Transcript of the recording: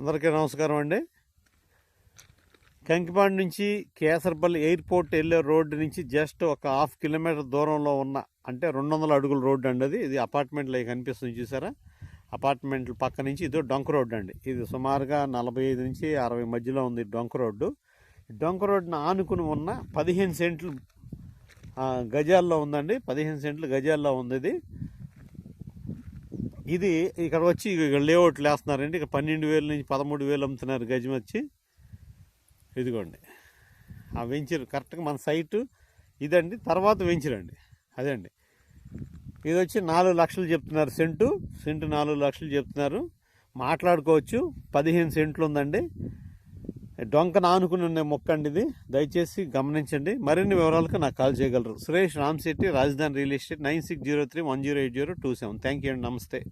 అందరికీ నమస్కారం అండి. కంకిపాడు నుంచి కేసరపల్లి ఎయిర్పోర్ట్ వెళ్ళే రోడ్డు నుంచి జస్ట్ ఒక హాఫ్ కిలోమీటర్ దూరంలో ఉన్న అంటే రెండు వందల అడుగుల రోడ్డు అండి అది. ఇది అపార్ట్మెంట్లో కనిపిస్తుంది చూసారా? అపార్ట్మెంట్ పక్క నుంచి ఇది డొంక రోడ్డు అండి. ఇది సుమారుగా నలభై ఐదు నుంచి అరవై మధ్యలో ఉంది డొంక రోడ్డు. డొంక రోడ్డును ఆనుకుని ఉన్న పదిహేను సెంట్లు గజాల్లో ఉందండి. పదిహేను సెంట్లు గజాల్లో ఉంది ఇది. ఇది ఇక్కడ వచ్చి ఇక్కడ లేఅవుట్లు వేస్తున్నారండి ఇక్కడ పన్నెండు వేల నుంచి పదమూడు వేలు అమ్ముతున్నారు గజం వచ్చి. ఇదిగోండి. ఆ వెంచర్ కరెక్ట్గా మన సైటు ఇదండి. తర్వాత వెంచర్ అండి. అదండి ఇది వచ్చి నాలుగు లక్షలు చెప్తున్నారు సెంటు. సెంటు నాలుగు లక్షలు చెప్తున్నారు. మాట్లాడుకోవచ్చు. పదిహేను సెంట్లు ఉందండి. డొంకన ఆనుకుని ఉన్న మొక్క అండి ఇది దయచేసి గమనించండి. మరిన్ని వివరాలకు నాకు కాల్ చేయగలరు. Suresh Ramshetty Rajdhani real estate nine six zero three one zero eight zero two seven. Thank you అండి. నమస్తే.